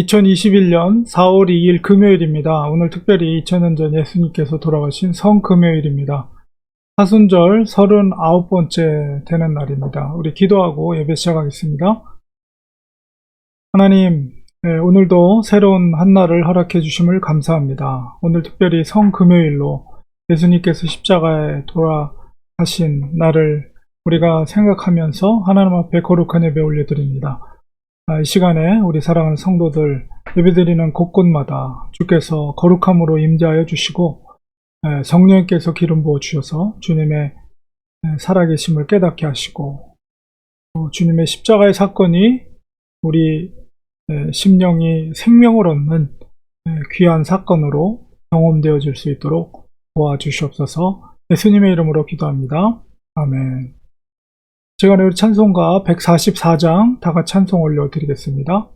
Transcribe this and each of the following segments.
2021년 4월 2일 금요일입니다. 오늘 특별히 2000년 전 예수님께서 돌아가신 성금요일입니다. 사순절 39번째 되는 날입니다. 우리 기도하고 예배 시작하겠습니다. 하나님, 네, 오늘도 새로운 한 날을 허락해 주심을 감사합니다. 오늘 특별히 성금요일로 예수님께서 십자가에 돌아가신 날을 우리가 생각하면서 하나님 앞에 거룩한 예배 올려드립니다. 아, 이 시간에 우리 사랑하는 성도들 예배드리는 곳곳마다 주께서 거룩함으로 임재하여 주시고 에, 성령께서 기름 부어 주셔서 주님의 에, 살아계심을 깨닫게 하시고 또 주님의 십자가의 사건이 우리 에, 심령이 생명을 얻는 에, 귀한 사건으로 경험되어질 수 있도록 도와주시옵소서 예수님의 이름으로 기도합니다. 아멘. 제가 오늘 찬송가 144장 다가 찬송 올려드리겠습니다.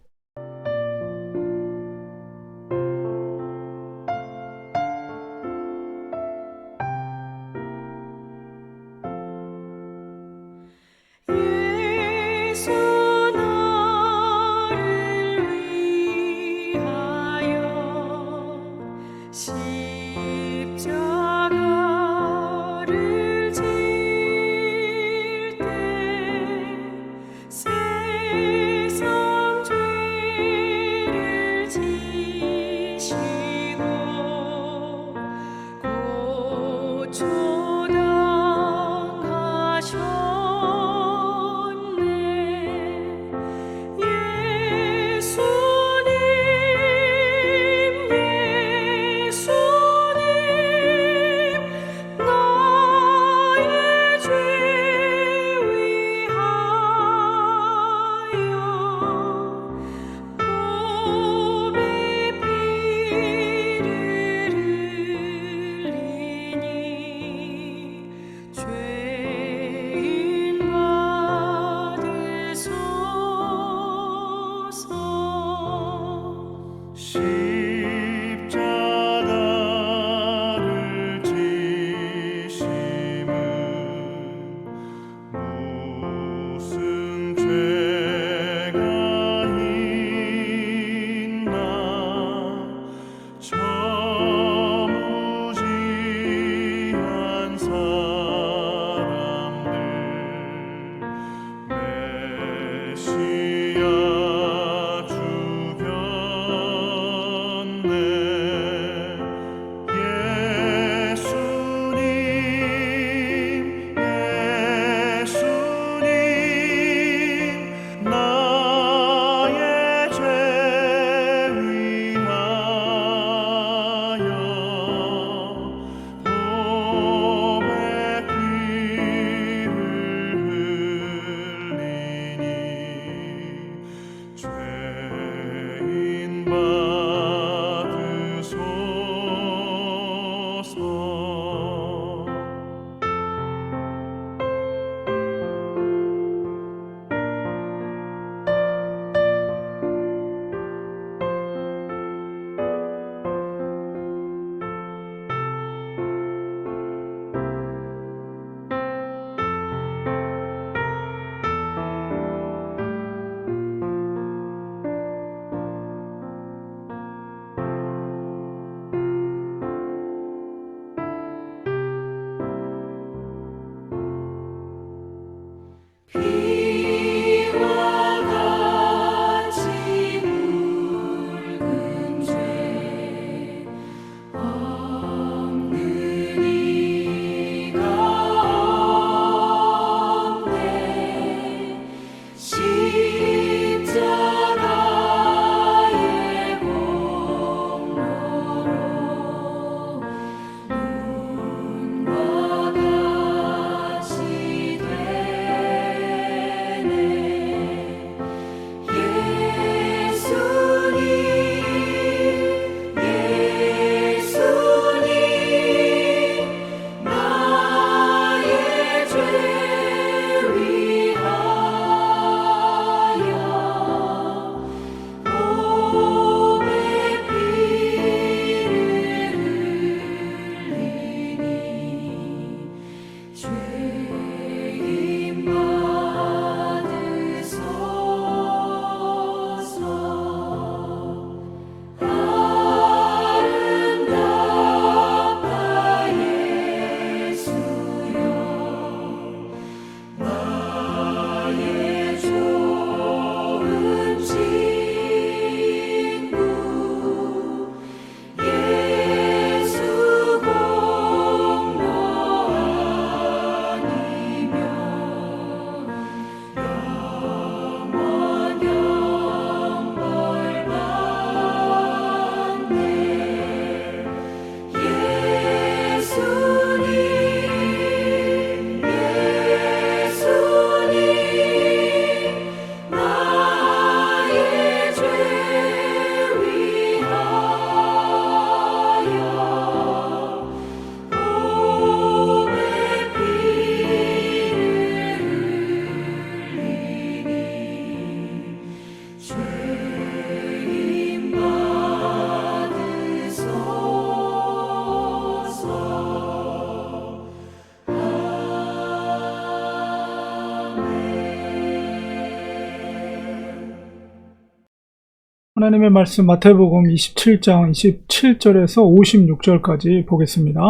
하나님의 말씀 마태복음 27장 27절에서 56절까지 보겠습니다.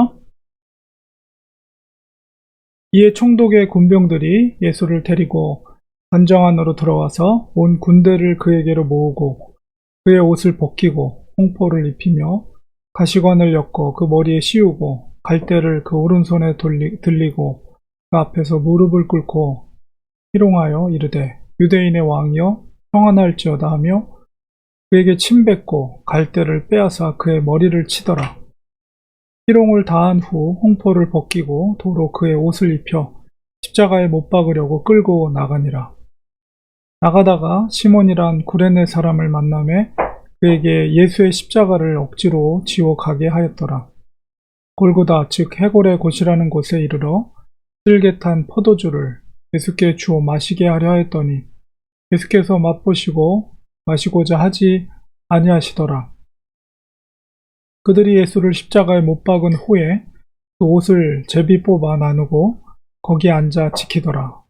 이에 총독의 군병들이 예수를 데리고 관정 안으로 들어와서 온 군대를 그에게로 모으고 그의 옷을 벗기고 홍포를 입히며 가시관을 엮어 그 머리에 씌우고 갈대를 그 오른손에 돌리, 들리고 그 앞에서 무릎을 꿇고 희롱하여 이르되 유대인의 왕이여 평안할지어다 하며 그에게 침뱉고 갈대를 빼앗아 그의 머리를 치더라. 희롱을 다한 후 홍포를 벗기고 도로 그의 옷을 입혀 십자가에 못 박으려고 끌고 나가니라. 나가다가 시몬이란 구레네 사람을 만남에 그에게 예수의 십자가를 억지로 지워 가게 하였더라. 골고다 즉 해골의 곳이라는 곳에 이르러 쓸개 탄 포도주를 예수께 주어 마시게 하려 하였더니 예수께서 맛보시고 마시고자 하지 아니하시더라. 그들이 예수를 십자가에 못 박은 후에 그 옷을 제비 뽑아 나누고 거기 앉아 지키더라.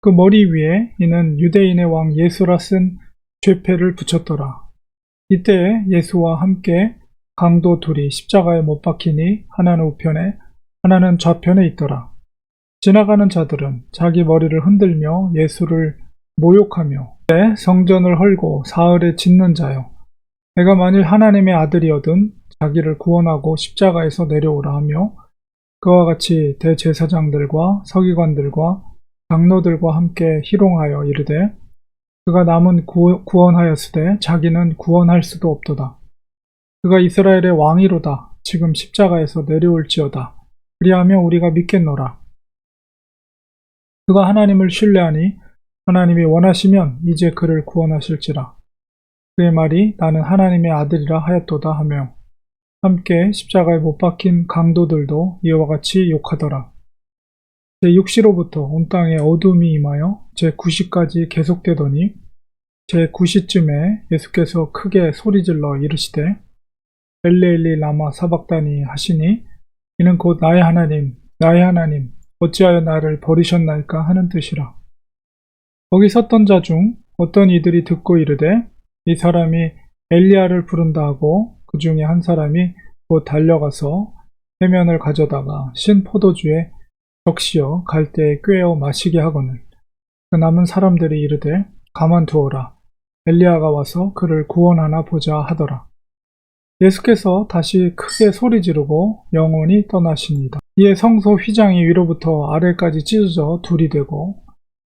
그 머리 위에 이는 유대인의 왕 예수라 쓴 죄패를 붙였더라. 이때 예수와 함께 강도 둘이 십자가에 못 박히니 하나는 우편에 하나는 좌편에 있더라. 지나가는 자들은 자기 머리를 흔들며 예수를 모욕하며 내 성전을 헐고 사흘에 짓는 자여 내가 만일 하나님의 아들이어든 자기를 구원하고 십자가에서 내려오라 하며 그와 같이 대제사장들과 서기관들과 장로들과 함께 희롱하여 이르되 그가 남은 구, 구원하였으되 자기는 구원할 수도 없도다. 그가 이스라엘의 왕이로다. 지금 십자가에서 내려올지어다. 그리하며 우리가 믿겠노라. 그가 하나님을 신뢰하니 하나님이 원하시면 이제 그를 구원하실지라. 그의 말이 나는 하나님의 아들이라 하였도다 하며 함께 십자가에 못 박힌 강도들도 이와 같이 욕하더라. 제6시로부터 온 땅에 어둠이 임하여 제9시까지 계속되더니 제9시쯤에 예수께서 크게 소리질러 이르시되 엘레일리 라마 사박다니 하시니 이는 곧 나의 하나님 나의 하나님 어찌하여 나를 버리셨나이까 하는 뜻이라. 거기 섰던 자 중 어떤 이들이 듣고 이르되 이 사람이 엘리야를 부른다 하고 그 중에 한 사람이 곧 달려가서 해면을 가져다가 신 포도주에 적시어 갈대에 꿰어 마시게 하거늘 그 남은 사람들이 이르되 가만두어라 엘리야가 와서 그를 구원하나 보자 하더라. 예수께서 다시 크게 소리 지르고 영원히 떠나십니다. 이에 성소 휘장이 위로부터 아래까지 찢어져 둘이 되고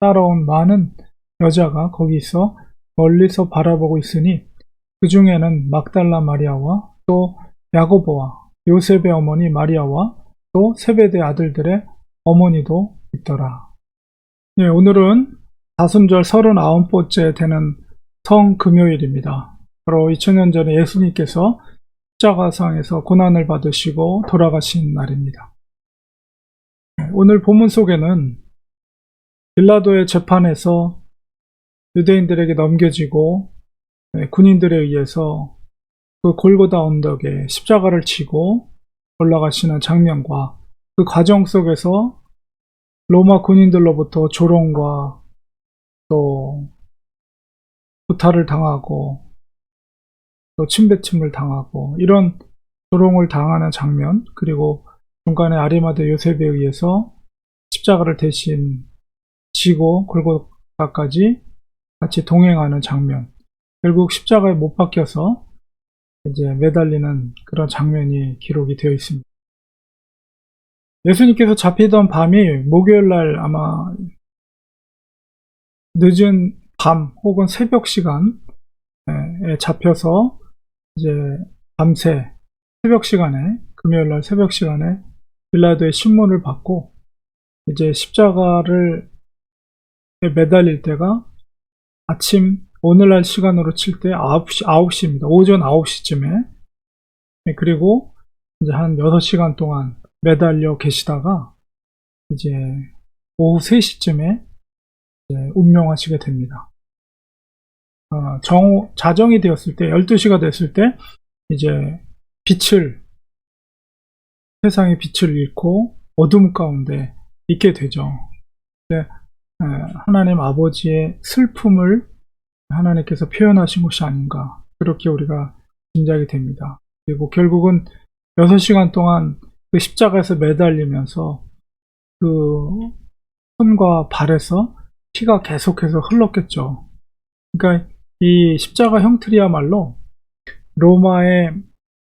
따라온 많은 여자가 거기 있어 멀리서 바라보고 있으니 그 중에는 막달라 마리아와 또 야고보와 요셉의 어머니 마리아와 또 세베대 아들들의 어머니도 있더라. 예, 오늘은 다순절 39번째 되는 성금요일입니다. 바로 2000년 전에 예수님께서 십자가상에서 고난을 받으시고 돌아가신 날입니다. 예, 오늘 본문 속에는 빌라도의 재판에서 유대인들에게 넘겨지고 예, 군인들에 의해서 그 골고다 언덕에 십자가를 치고 올라가시는 장면과 그 과정 속에서 로마 군인들로부터 조롱과 또 구타를 당하고 또 침배침을 당하고 이런 조롱을 당하는 장면 그리고 중간에 아리마대 요셉에 의해서 십자가를 대신 지고 골고다까지 같이 동행하는 장면 결국 십자가에 못 박혀서 이제 매달리는 그런 장면이 기록이 되어 있습니다. 예수님께서 잡히던 밤이 목요일 날 아마 늦은 밤 혹은 새벽 시간에 잡혀서 이제 밤새 새벽 시간에 금요일 날 새벽 시간에 빌라도의 신문을 받고 이제 십자가를 매달릴 때가 아침 오늘날 시간으로 칠 때 9시, 9시입니다. 오전 9시쯤에. 네, 그리고 이제 한 6시간 동안 매달려 계시다가 이제 오후 3시쯤에 운명하시게 됩니다. 어, 정, 자정이 되었을 때, 12시가 됐을 때, 이제 빛을, 세상의 빛을 잃고 어둠 가운데 있게 되죠. 에, 하나님 아버지의 슬픔을 하나님께서 표현하신 것이 아닌가. 그렇게 우리가 짐작이 됩니다. 그리고 결국은 6시간 동안 그 십자가에서 매달리면서 그 손과 발에서 피가 계속해서 흘렀겠죠. 그러니까 이 십자가 형틀이야말로 로마의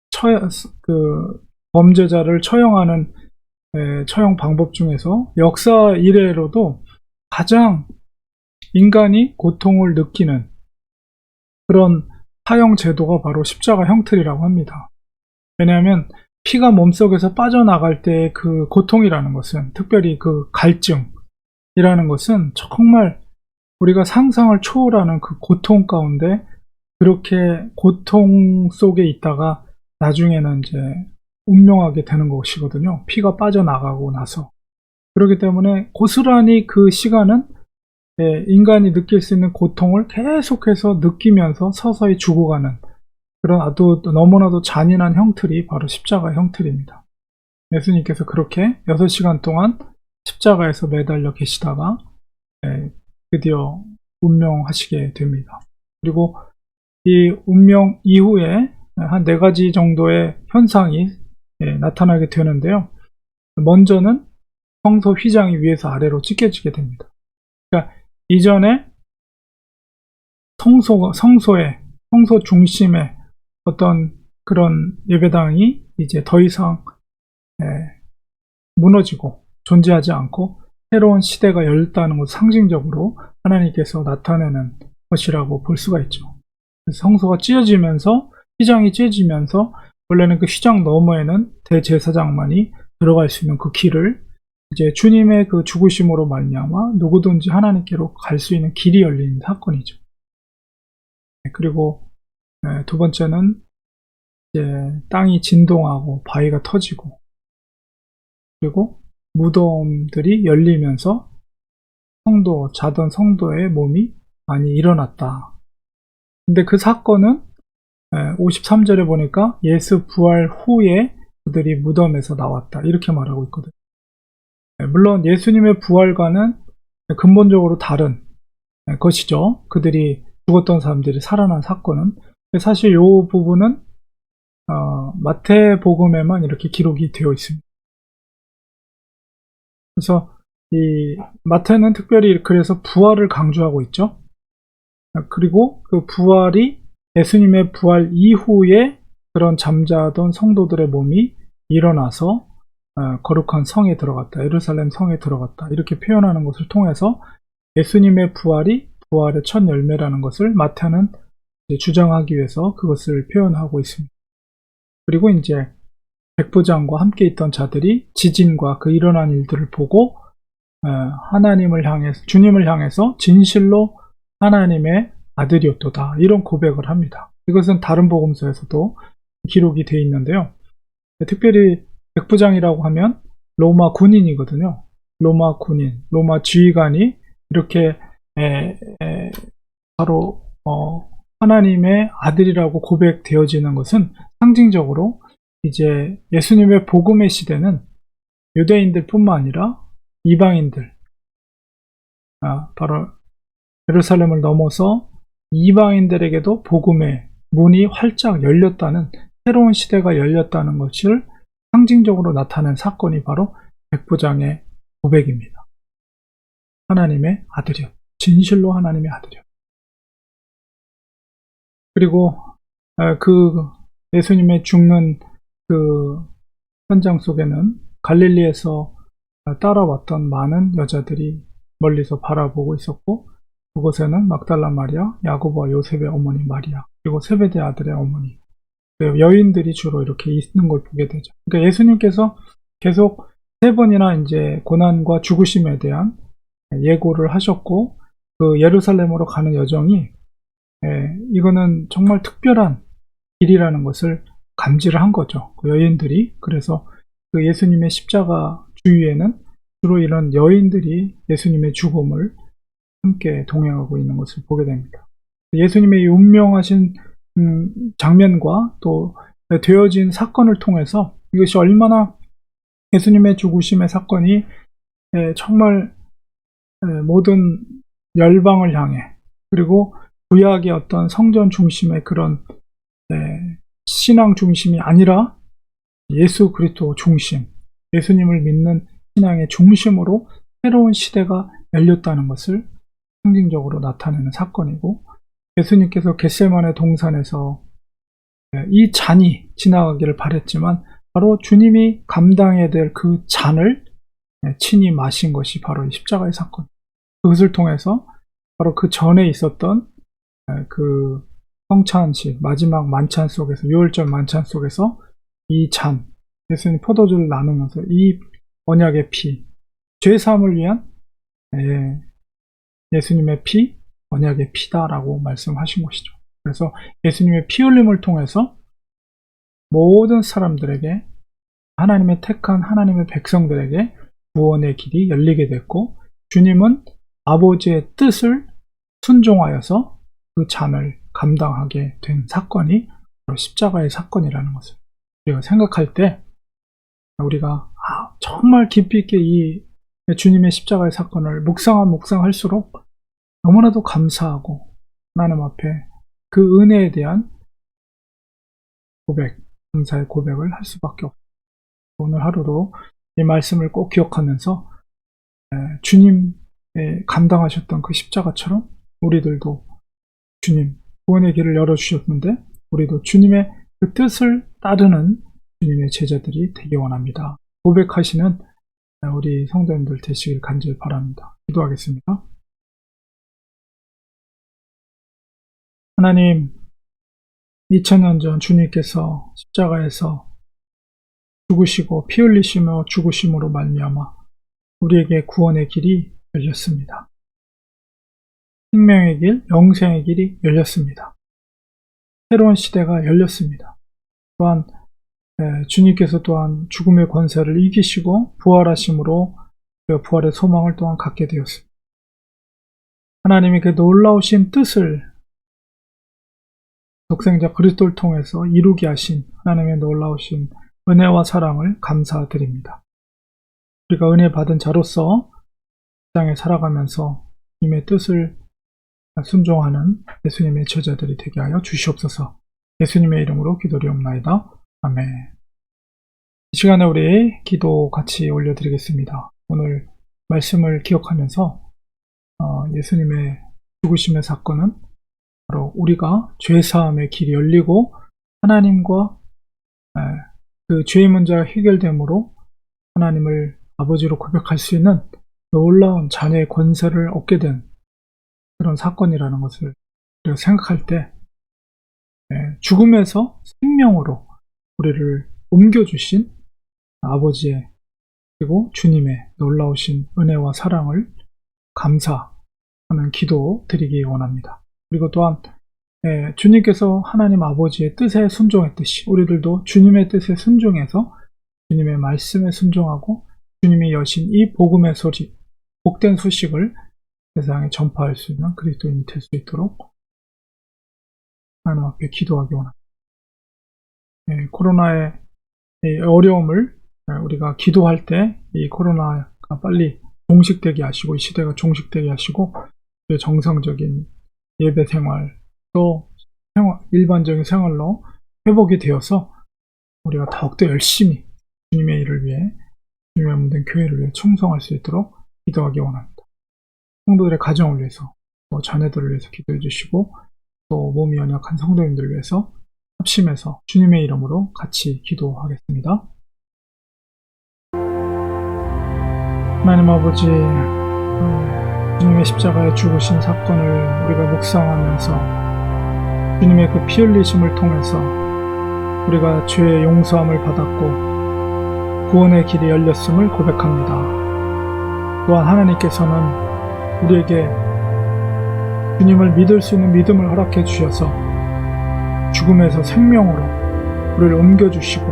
처, 그 범죄자를 처형하는 에, 처형 방법 중에서 역사 이래로도 가장 인간이 고통을 느끼는 그런 사형 제도가 바로 십자가 형틀이라고 합니다. 왜냐하면 피가 몸속에서 빠져나갈 때의 그 고통이라는 것은 특별히 그 갈증이라는 것은 정말 우리가 상상을 초월하는 그 고통 가운데 그렇게 고통 속에 있다가 나중에는 이제 운명하게 되는 것이거든요. 피가 빠져나가고 나서. 그렇기 때문에 고스란히 그 시간은 예, 인간이 느낄 수 있는 고통을 계속해서 느끼면서 서서히 죽어가는 그런 아주 너무나도 잔인한 형틀이 바로 십자가 형틀입니다. 예수님께서 그렇게 6시간 동안 십자가에서 매달려 계시다가 예, 드디어 운명하시게 됩니다. 그리고 이 운명 이후에 한 네 가지 정도의 현상이 예, 나타나게 되는데요. 먼저는 성소 휘장이 위에서 아래로 찢겨지게 됩니다. 그러니까 이전에 성소, 성소에, 성소 중심에 어떤 그런 예배당이 이제 더 이상 예, 무너지고 존재하지 않고 새로운 시대가 열렸다는 것을 상징적으로 하나님께서 나타내는 것이라고 볼 수가 있죠. 성소가 찢어지면서 휘장이 찢어지면서 원래는 그 휘장 너머에는 대제사장만이 들어갈 수 있는 그 길을 이제 주님의 그 죽으심으로 말미암아 누구든지 하나님께로 갈 수 있는 길이 열리는 사건이죠. 네, 그리고 네, 두 번째는 이제 땅이 진동하고 바위가 터지고 그리고 무덤들이 열리면서 성도 자던 성도의 몸이 많이 일어났다. 근데 그 사건은 53절에 보니까 예수 부활 후에 그들이 무덤에서 나왔다. 이렇게 말하고 있거든요. 물론 예수님의 부활과는 근본적으로 다른 것이죠. 그들이 죽었던 사람들이 살아난 사건은 사실 이 부분은 어, 마태복음에만 이렇게 기록이 되어 있습니다. 그래서 이 마태는 특별히 그래서 부활을 강조하고 있죠. 그리고 그 부활이 예수님의 부활 이후에 그런 잠자던 성도들의 몸이 일어나서 어, 거룩한 성에 들어갔다. 예루살렘 성에 들어갔다. 이렇게 표현하는 것을 통해서 예수님의 부활이 부활의 첫 열매라는 것을 마태는 주장하기 위해서 그것을 표현하고 있습니다. 그리고 이제 백부장과 함께 있던 자들이 지진과 그 일어난 일들을 보고 어, 하나님을 향해서 주님을 향해서 진실로 하나님의 아들이었도다 이런 고백을 합니다. 이것은 다른 복음서에서도 기록이 되어 있는데요. 특별히 백부장이라고 하면 로마 군인이거든요. 로마 군인, 로마 지휘관이 이렇게 에, 에, 바로 어, 하나님의 아들이라고 고백되어지는 것은 상징적으로 이제 예수님의 복음의 시대는 유대인들뿐만 아니라 이방인들, 아, 바로 예루살렘을 넘어서 이방인들에게도 복음의 문이 활짝 열렸다는 새로운 시대가 열렸다는 것을 상징적으로 나타낸 사건이 바로 백부장의 고백입니다. 하나님의 아들이요. 진실로 하나님의 아들이요. 그리고 그 예수님의 죽는 그 현장 속에는 갈릴리에서 따라왔던 많은 여자들이 멀리서 바라보고 있었고 그곳에는 막달라 마리아, 야고보와 요셉의 어머니 마리아, 그리고 세베대 아들의 어머니 여인들이 주로 이렇게 있는 걸 보게 되죠. 그러니까 예수님께서 계속 세 번이나 이제 고난과 죽으심에 대한 예고를 하셨고 그 예루살렘으로 가는 여정이 예, 이거는 정말 특별한 길이라는 것을 감지를 한 거죠. 그 여인들이. 그래서 그 예수님의 십자가 주위에는 주로 이런 여인들이 예수님의 죽음을 함께 동행하고 있는 것을 보게 됩니다. 예수님의 이 운명하신 음, 장면과 또 되어진 사건을 통해서 이것이 얼마나 예수님의 죽으심의 사건이 에, 정말 에, 모든 열방을 향해 그리고 구약의 어떤 성전 중심의 그런 에, 신앙 중심이 아니라 예수 그리스도 중심, 예수님을 믿는 신앙의 중심으로 새로운 시대가 열렸다는 것을 상징적으로 나타내는 사건이고 예수님께서 겟세만의 동산에서 예, 이 잔이 지나가기를 바랬지만 바로 주님이 감당해야 될 그 잔을 예, 친히 마신 것이 바로 이 십자가의 사건. 그것을 통해서 바로 그 전에 있었던 예, 그 성찬식 마지막 만찬 속에서 유월절 만찬 속에서 이 잔 예수님 포도주를 나누면서 이 언약의 피 죄 사함을 위한 예, 예수님의 피 언약의 피다라고 말씀하신 것이죠. 그래서 예수님의 피 흘림을 통해서 모든 사람들에게 하나님의 택한 하나님의 백성들에게 구원의 길이 열리게 됐고 주님은 아버지의 뜻을 순종하여서 그 잔을 감당하게 된 사건이 바로 십자가의 사건이라는 것을 우리가 생각할 때 우리가 아, 정말 깊이 있게 이 주님의 십자가의 사건을 묵상한 묵상할수록 너무나도 감사하고 하나님 앞에 그 은혜에 대한 고백, 감사의 고백을 할 수밖에 없습니다. 오늘 하루도 이 말씀을 꼭 기억하면서 주님의 감당하셨던 그 십자가처럼 우리들도 주님 구원의 길을 열어주셨는데 우리도 주님의 그 뜻을 따르는 주님의 제자들이 되기 원합니다. 고백하시는 우리 성도님들 되시길 간절히 바랍니다. 기도하겠습니다. 하나님, 2000년 전 주님께서 십자가에서 죽으시고 피 흘리시며 죽으심으로 말미암아 우리에게 구원의 길이 열렸습니다. 생명의 길, 영생의 길이 열렸습니다. 새로운 시대가 열렸습니다. 또한 주님께서 또한 죽음의 권세를 이기시고 부활하심으로 그 부활의 소망을 또한 갖게 되었습니다. 하나님이 그 놀라우신 뜻을 독생자 그리스도를 통해서 이루게 하신 하나님의 놀라우신 은혜와 사랑을 감사드립니다. 우리가 은혜 받은 자로서 땅에 살아가면서 님의 뜻을 순종하는 예수님의 제자들이 되게 하여 주시옵소서. 예수님의 이름으로 기도리옵나이다. 아멘. 이 시간에 우리 기도 같이 올려드리겠습니다. 오늘 말씀을 기억하면서 어, 예수님의 죽으심의 사건은 바로 우리가 죄사함의 길이 열리고 하나님과 그 죄의 문제가 해결됨으로 하나님을 아버지로 고백할 수 있는 놀라운 자녀의 권세를 얻게 된 그런 사건이라는 것을 우리가 생각할 때 죽음에서 생명으로 우리를 옮겨주신 아버지의 그리고 주님의 놀라우신 은혜와 사랑을 감사하는 기도 드리기 원합니다. 그리고 또한 예, 주님께서 하나님 아버지의 뜻에 순종했듯이 우리들도 주님의 뜻에 순종해서 주님의 말씀에 순종하고 주님이 여신 이 복음의 소식, 복된 소식을 세상에 전파할 수 있는 그리스도인이 될 수 있도록 하나님 앞에 기도하기 원합니다. 예, 코로나의 어려움을 우리가 기도할 때 이 코로나가 빨리 종식되게 하시고 이 시대가 종식되게 하시고 정상적인 예배 생활 또 생활, 일반적인 생활로 회복이 되어서 우리가 더욱더 열심히 주님의 일을 위해 주님의 몸된 교회를 위해 충성할 수 있도록 기도하기 원합니다. 성도들의 가정을 위해서 또 자녀들을 위해서 기도해 주시고 또 몸이 연약한 성도님들을 위해서 합심해서 주님의 이름으로 같이 기도하겠습니다. 하나님 아버지 주님의 십자가에 죽으신 사건을 우리가 묵상하면서 주님의 그 피 흘리심을 통해서 우리가 죄의 용서함을 받았고 구원의 길이 열렸음을 고백합니다. 또한 하나님께서는 우리에게 주님을 믿을 수 있는 믿음을 허락해 주셔서 죽음에서 생명으로 우리를 옮겨주시고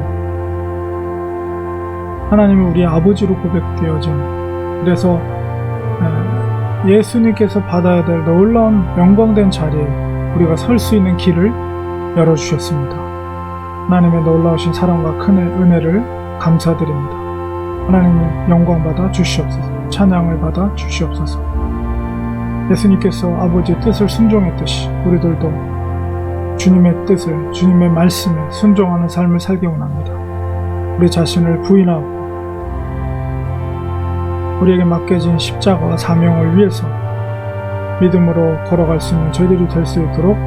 하나님은 우리 아버지로 고백되어진 그래서 에, 예수님께서 받아야 될 놀라운 영광된 자리에 우리가 설 수 있는 길을 열어주셨습니다. 하나님의 놀라우신 사랑과 큰 은혜를 감사드립니다. 하나님의 영광 받아 주시옵소서. 찬양을 받아 주시옵소서. 예수님께서 아버지의 뜻을 순종했듯이 우리들도 주님의 뜻을, 주님의 말씀에 순종하는 삶을 살기 원합니다. 우리 자신을 부인하고 우리에게 맡겨진 십자가와 사명을 위해서 믿음으로 걸어갈 수 있는 저희들이 될 수 있도록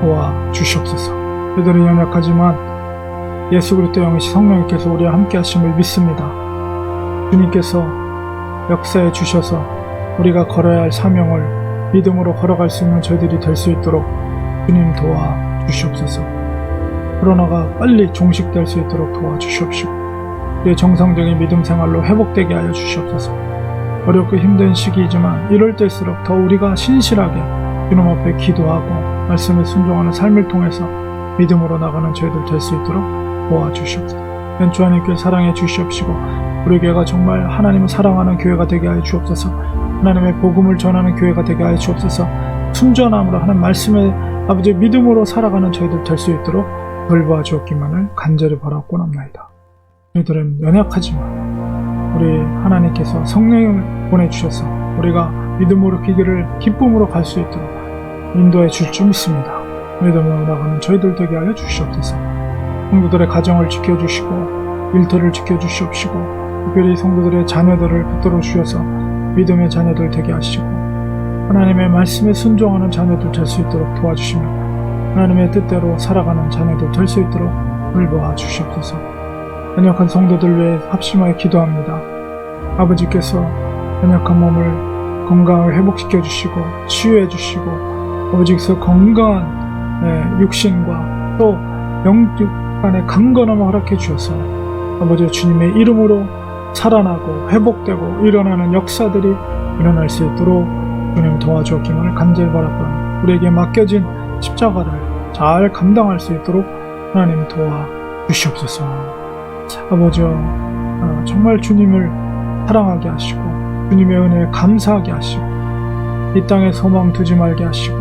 도와 주시옵소서. 저희들은 연약하지만 예수 그리스도 영이시 성령님께서 우리와 함께 하심을 믿습니다. 주님께서 역사해 주셔서 우리가 걸어야 할 사명을 믿음으로 걸어갈 수 있는 저희들이 될 수 있도록 주님 도와 주시옵소서. 코로나가 빨리 종식될 수 있도록 도와주시옵시고 우리의 정상적인 믿음 생활로 회복되게 하여 주시옵소서. 어렵고 힘든 시기이지만 이럴 때일수록 더 우리가 신실하게 주님 앞에 기도하고 말씀에 순종하는 삶을 통해서 믿음으로 나가는 저희들 될 수 있도록 도와주시옵소서. 연주 하나님께 사랑해 주시옵시고 우리 교회가 정말 하나님을 사랑하는 교회가 되게 하여 주옵소서. 하나님의 복음을 전하는 교회가 되게 하여 주옵소서. 순전함으로 하는 말씀에 아버지 믿음으로 살아가는 저희들 될 수 있도록 돌보아 주옵기만을 간절히 바라고 남나이다. 저희들은 연약하지만 우리 하나님께서 성령을 보내주셔서 우리가 믿음으로 그 길을 기쁨으로 갈 수 있도록 인도해 줄 줄 믿습니다. 믿음으로 나가는 저희들 되게 하여 주시옵소서. 성도들의 가정을 지켜주시고 일터를 지켜주시옵시고 특별히 성도들의 자녀들을 붙들어 주셔서 믿음의 자녀들 되게 하시고 하나님의 말씀에 순종하는 자녀들 될 수 있도록 도와주시며 하나님의 뜻대로 살아가는 자녀들 될 수 있도록 돌보아 주시옵소서. 연약한 성도들 위해 합심하여 기도합니다. 아버지께서 연약한 몸을 건강을 회복시켜 주시고 치유해 주시고 아버지께서 건강한 예, 육신과 또 영적 간의 강건함을 허락해 주셔서 아버지 주님의 이름으로 살아나고 회복되고 일어나는 역사들이 일어날 수 있도록 주님 도와주었기만을 간절히 바라고 우리에게 맡겨진 십자가를 잘 감당할 수 있도록 하나님 도와 주시옵소서. 아버지 어, 정말 주님을 사랑하게 하시고 주님의 은혜에 감사하게 하시고 이 땅에 소망 두지 말게 하시고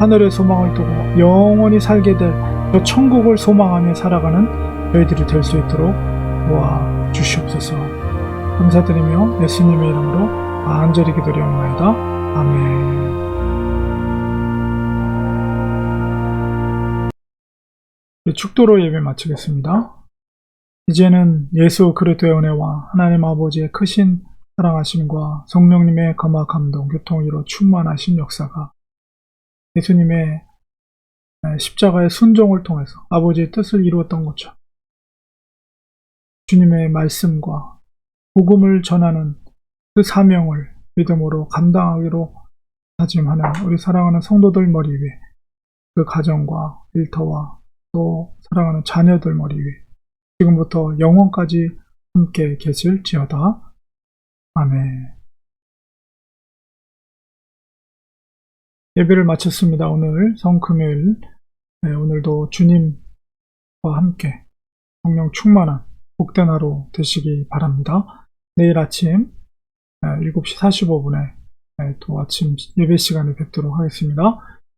하늘의 소망을 두고 영원히 살게 될 저 천국을 소망하며 살아가는 저희들이 될 수 있도록 도와 주시옵소서. 감사드리며 예수님의 이름으로 간절히 기도리옵나이다. 아멘. 네, 축도로 예배 마치겠습니다. 이제는 예수 그리스도의 은혜와 하나님 아버지의 크신 사랑하심과 성령님의 감화 감동 교통으로 충만하신 역사가 예수님의 십자가의 순종을 통해서 아버지의 뜻을 이루었던 것처럼 주님의 말씀과 복음을 전하는 그 사명을 믿음으로 감당하기로 다짐하는 우리 사랑하는 성도들 머리 위에 그 가정과 일터와 또 사랑하는 자녀들 머리 위에 지금부터 영원까지 함께 계실지어다. 아멘. 예배를 마쳤습니다. 오늘 성금요일 네, 오늘도 주님과 함께 성령 충만한 복된 하루 되시기 바랍니다. 내일 아침 7시 45분에 또 아침 예배 시간에 뵙도록 하겠습니다.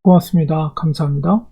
고맙습니다. 감사합니다.